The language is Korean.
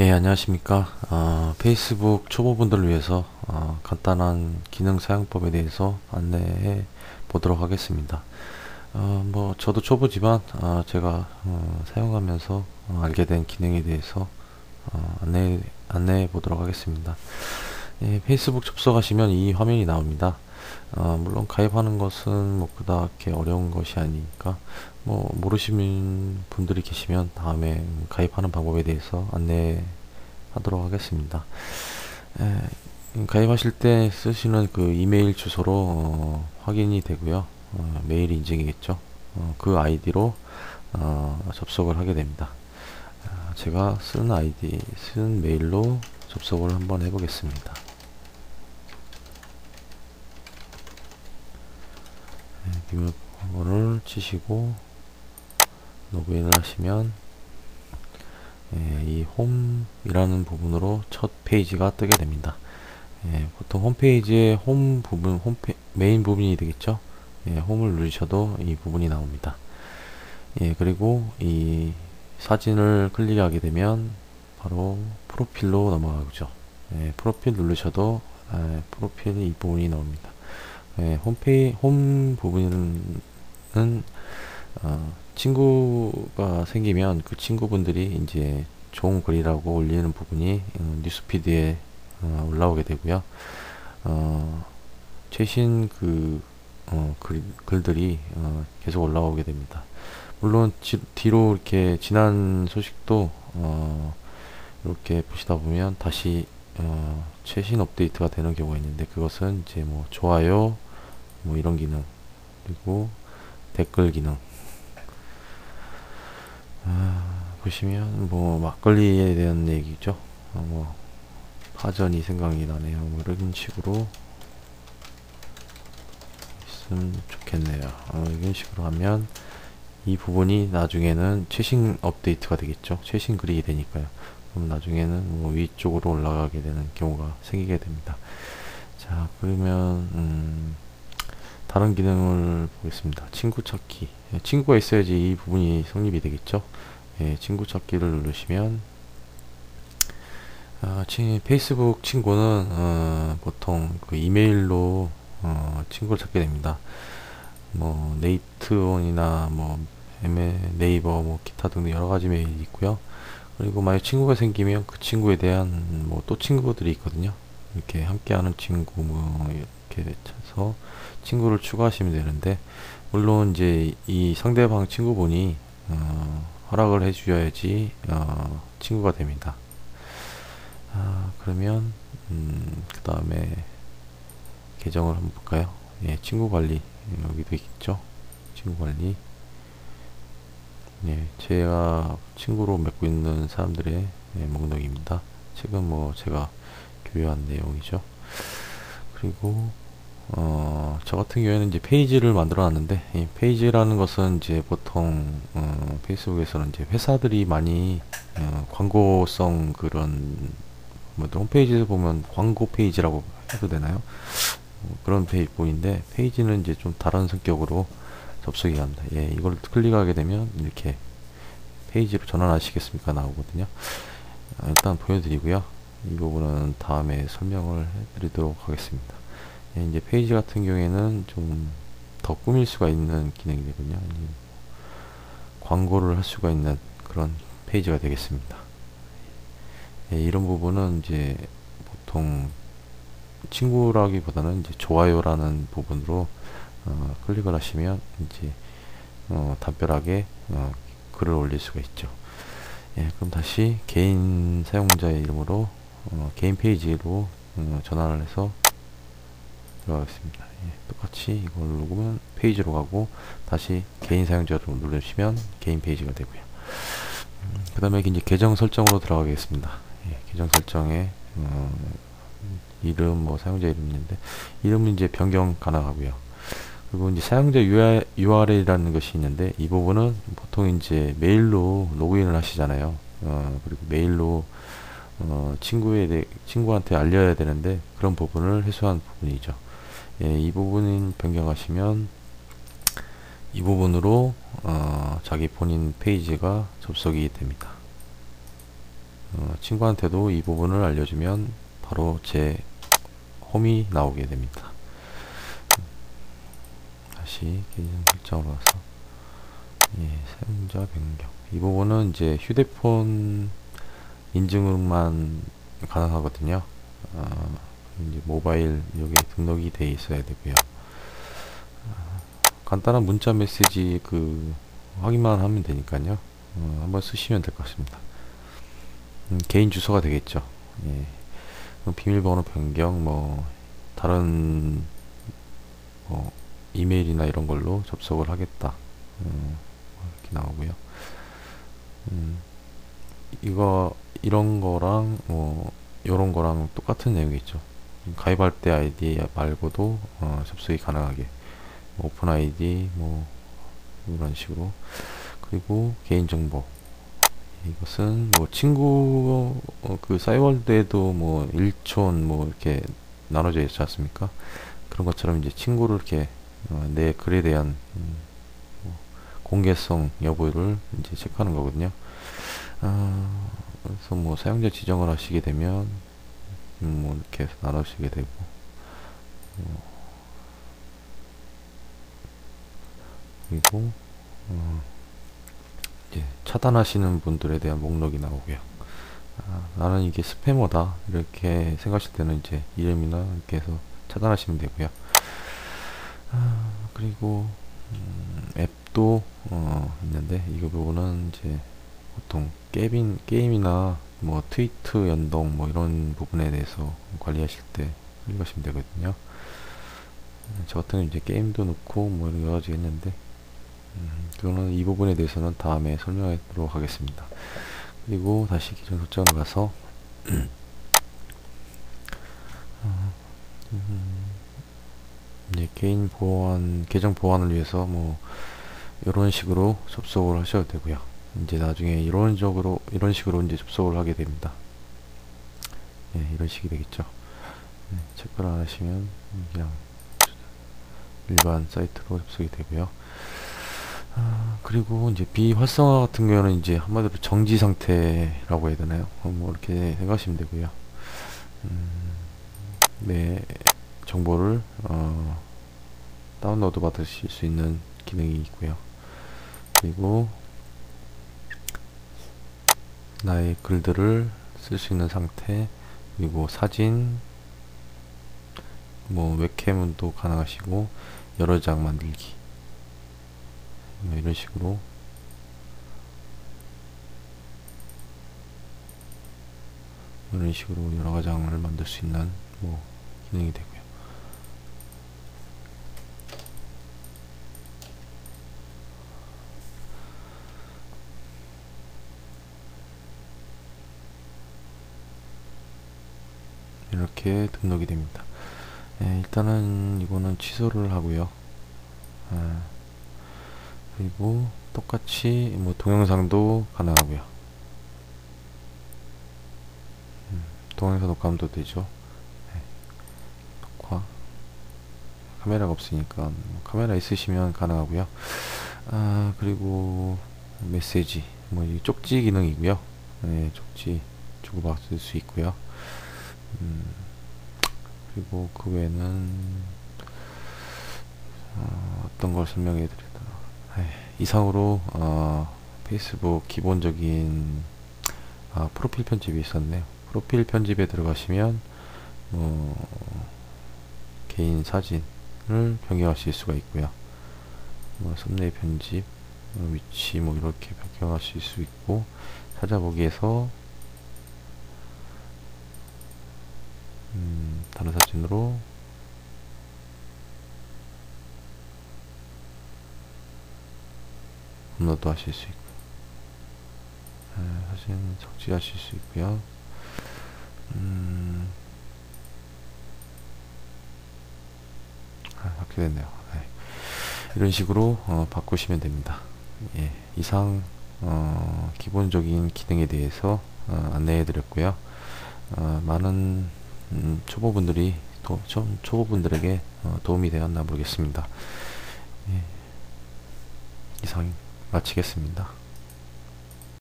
예, 안녕하십니까. 어, 페이스북 초보분들을 위해서 어, 간단한 기능 사용법에 대해서 안내해 보도록 하겠습니다. 어, 뭐 저도 초보지만 어, 제가 어, 사용하면서 어, 알게 된 기능에 대해서 어, 안내 안내해 보도록 하겠습니다. 예, 페이스북 접속하시면 이 화면이 나옵니다. 어, 물론 가입하는 것은 뭐 그다게 어려운 것이 아니니까 뭐 모르시는 분들이 계시면 다음에 가입하는 방법에 대해서 안내하도록 하겠습니다. 에, 가입하실 때 쓰시는 그 이메일 주소로 어, 확인이 되고요. 어, 메일 인증이겠죠. 어, 그 아이디로 어, 접속을 하게 됩니다. 아, 제가 쓴 아이디, 쓴 메일로 접속을 한번 해보겠습니다. 비밀번호를 치시고 로그인을 하시면 예, 이 홈이라는 부분으로 첫 페이지가 뜨게 됩니다. 예, 보통 홈페이지의 홈 부분, 홈 메인 부분이 되겠죠. 예, 홈을 누르셔도 이 부분이 나옵니다. 예, 그리고 이 사진을 클릭하게 되면 바로 프로필로 넘어가죠. 예, 프로필 누르셔도 예, 프로필 이 부분이 나옵니다. 예, 홈페이 홈 부분은 어, 친구가 생기면 그 친구분들이 이제 좋은 글이라고 올리는 부분이 어, 뉴스피드에 어, 올라오게 되고요. 어, 최신 그 어, 글, 글들이 어, 계속 올라오게 됩니다. 물론 지, 뒤로 이렇게 지난 소식도 어, 이렇게 보시다 보면 다시 어, 최신 업데이트가 되는 경우가 있는데 그것은 이제 뭐 좋아요 뭐 이런 기능 그리고 댓글 기능. 아, 보시면 뭐 막걸리에 대한 얘기죠. 어, 뭐 파전이 생각이 나네요. 뭐 이런 식으로 있으면 좋겠네요. 어, 이런 식으로 하면 이 부분이 나중에는 최신 업데이트가 되겠죠. 최신 글이 되니까요 그럼 나중에는 뭐 위쪽으로 올라가게 되는 경우가 생기게 됩니다 자 그러면 음 다른 기능을 보겠습니다. 친구 찾기. 예, 친구가 있어야지 이 부분이 성립이 되겠죠. 예, 친구 찾기를 누르시면 아, 친, 페이스북 친구는 어, 보통 그 이메일로 어, 친구를 찾게 됩니다. 뭐 네이트온이나 뭐 네이버 뭐 기타 등등 여러 가지 메일이 있고요. 그리고 만약 친구가 생기면 그 친구에 대한 뭐 또 친구들이 있거든요. 이렇게 함께하는 친구 뭐 이렇게 쳐서 친구를 추가하시면 되는데 물론 이제 이 상대방 친구분이 어, 허락을 해주셔야지 어, 친구가 됩니다. 아, 그러면 음, 그 다음에 계정을 한번 볼까요? 예, 친구 관리 여기도 있죠. 친구 관리. 예, 제가 친구로 맺고 있는 사람들의 예, 목록입니다. 지금 뭐 제가 교류한 내용이죠. 그리고 어, 저 같은 경우에는 이제 페이지를 만들어 놨는데, 이 페이지라는 것은 이제 보통, 어, 페이스북에서는 이제 회사들이 많이, 어, 광고성 그런, 뭐, 홈페이지에서 보면 광고 페이지라고 해도 되나요? 어, 그런 페이지인데, 페이지는 이제 좀 다른 성격으로 접속이 합니다. 예, 이걸 클릭하게 되면 이렇게 페이지로 전환하시겠습니까? 나오거든요. 아, 일단 보여드리고요. 이 부분은 다음에 설명을 해드리도록 하겠습니다. 예, 이제 페이지 같은 경우에는 좀 더 꾸밀 수가 있는 기능이 되군요. 광고를 할 수가 있는 그런 페이지가 되겠습니다. 예, 이런 부분은 이제 보통 친구라기보다는 이제 좋아요라는 부분으로 어, 클릭을 하시면 이제 어, 담벼락에 어, 글을 올릴 수가 있죠. 예, 그럼 다시 개인 사용자의 이름으로 어, 개인 페이지로 어, 전환을 해서 들어가겠습니다. 예, 똑같이 이걸 누르면 페이지로 가고 다시 개인 사용자로 누르시면 개인 페이지가 되고요. 음, 그 다음에 이제 계정 설정으로 들어가겠습니다. 예, 계정 설정에 어, 이름 뭐 사용자 이름 있는데 이름은 이제 변경 가능하고요. 그리고 이제 사용자 URL이라는 것이 있는데 이 부분은 보통 이제 메일로 로그인을 하시잖아요. 어, 그리고 메일로 어, 친구에 대, 친구한테 알려야 되는데 그런 부분을 해소한 부분이죠. 예, 이 부분 변경하시면 이 부분으로 어, 자기 본인 페이지가 접속이 됩니다. 어, 친구한테도 이 부분을 알려주면 바로 제 홈이 나오게 됩니다. 다시 계정 설정으로 와서 예, 사용자 변경 이 부분은 이제 휴대폰 인증만 가능하거든요. 어, 이제 모바일 여기에 등록이 돼 있어야 되고요. 어, 간단한 문자 메시지 그 확인만 하면 되니까요. 어, 한번 쓰시면 될 것 같습니다. 음, 개인 주소가 되겠죠. 예. 비밀번호 변경 뭐 다른 뭐 이메일이나 이런 걸로 접속을 하겠다. 음, 이렇게 나오고요. 음, 이거 이런 거랑 뭐 요런 거랑 똑같은 내용이겠죠. 가입할 때 아이디 말고도 어, 접속이 가능하게 뭐 오픈 아이디 뭐 이런 식으로 그리고 개인정보 이것은 뭐 친구 어, 그 싸이월드에도 뭐 일촌 뭐 이렇게 나눠져 있지 않습니까? 그런 것처럼 이제 친구를 이렇게 어, 내 글에 대한 음, 뭐 공개성 여부를 이제 체크하는 거거든요. 어, 그래서 뭐 사용자 지정을 하시게 되면 음, 뭐 이렇게 나누시게 되고 어, 그리고 어, 이제 차단하시는 분들에 대한 목록이 나오고요. 아, 나는 이게 스패머다 이렇게 생각하실 때는 이제 이름이나 이렇게 해서 차단하시면 되고요. 아, 그리고 음, 앱도 어, 있는데 이 부분은 이제 보통 게임 게임이나 뭐 트위트 연동 뭐 이런 부분에 대해서 관리하실 때 활용하시면 되거든요. 저 같은 이제 게임도 넣고 뭐 여러 가지 했는데 음, 그거는 이 부분에 대해서는 다음에 설명하도록 하겠습니다. 그리고 다시 기존 설정을 가서 어, 음, 이제 개인 보안 계정 보안을 위해서 뭐 이런 식으로 접속을 하셔도 되고요. 이제 나중에 이런 적으로 이런 식으로 이제 접속을 하게 됩니다. 네, 이런 식이 되겠죠. 네, 체크를 안 하시면 그냥 일반 사이트로 접속이 되고요. 아, 그리고 이제 비활성화 같은 경우는 이제 한마디로 정지 상태라고 해야 되나요? 어, 뭐 이렇게 생각하시면 되고요. 음, 네, 정보를 어, 다운로드 받으실 수 있는 기능이 있고요. 그리고 나의 글들을 쓸 수 있는 상태 그리고 사진 뭐 웹캠도 가능하시고 여러 장 만들기. 뭐 이런 식으로. 이런 식으로 여러 장을 만들 수 있는 뭐 기능이 되고요. 이렇게 등록이 됩니다. 예, 일단은 이거는 취소를 하고요. 아, 그리고 똑같이 뭐 동영상도 가능하고요. 음, 동영상 녹화도 되죠. 네. 녹화 카메라가 없으니까 뭐 카메라 있으시면 가능하고요. 아 그리고 메시지 뭐 쪽지 기능이고요. 네, 쪽지 주고받을 수 있고요. 음, 그리고 그 외에는 어, 떤걸 설명해 드리다 이상으로 어, 페이스북 기본적인 아, 프로필 편집이 있었네요. 프로필 편집에 들어가시면 어, 개인 사진을 변경하실 수가 있고요. 뭐 썸네일 편집, 뭐 위치 뭐 이렇게 변경하실 수 있고 찾아보기에서 음, 다른 사진으로. 업로드 하실 수 있고. 네, 사진 적지하실 수 있고요. 음, 아, 바뀌게 됐네요. 네. 이런 식으로 어, 바꾸시면 됩니다. 예, 이상 어, 기본적인 기능에 대해서 어, 안내해 드렸고요. 어, 많은 음, 초보분들이 도, 초, 초보분들에게 어, 도움이 되었나 모르겠습니다 예, 이상 마치겠습니다.